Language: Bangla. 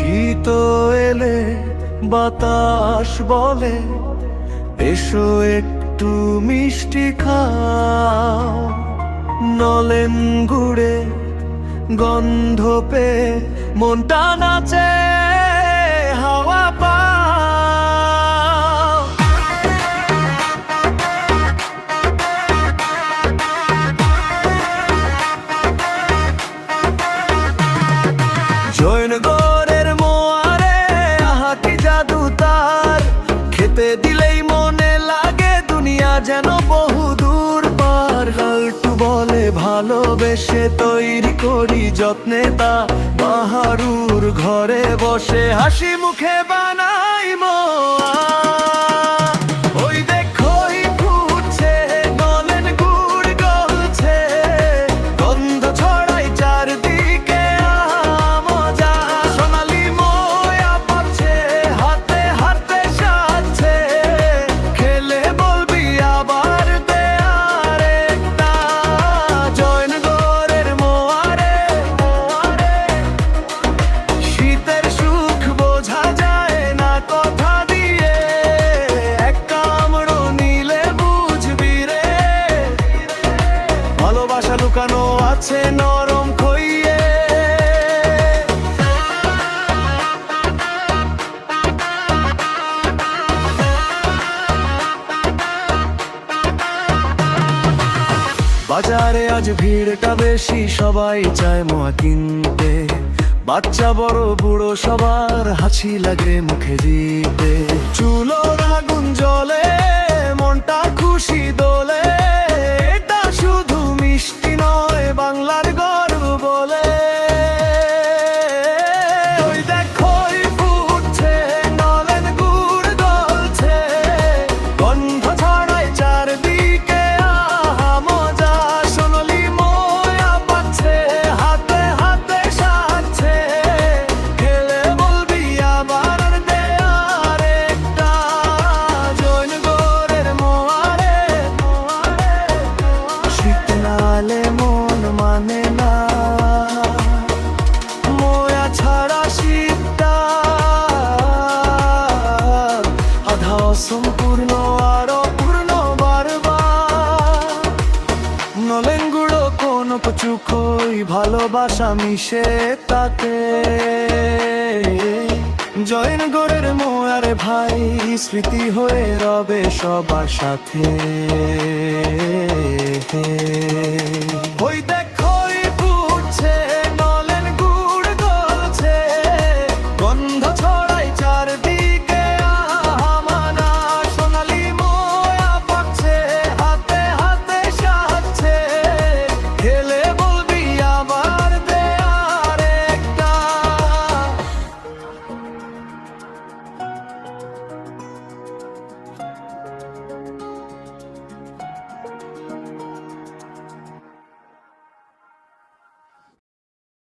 শীত এলে বাতাস বলে এসো একটু মিষ্টি খাও। নলেন গুড়ে গন্ধ পেয়ে মনটা নাচে। দুনিয়া যেন বহু দূর পার। লালটু বলে ভালোবেসে তৈরি করি যত্নে তা। বাহারুর ঘরে বসে হাসি মুখে বানাই মোয়া ভালোবাসা লুকানো আছে নরম খইয়ে। বাজারে আজ ভিড়টা বেশি, সবাই চায় মোয়া কিনতে। বাচ্চা, বড়, বুড়ো, সবার হাসি লাগে মুখে দিতে। চুলোর আগুন জ্বলে। আধা আরও অপূর্ণ বারবার। নলেন কোন কচু খই ভালোবাসা মিশে তাতে। জয়েন গোরের মোয়ারে ভাই স্মৃতি হয়ে রবে সবার সাথে।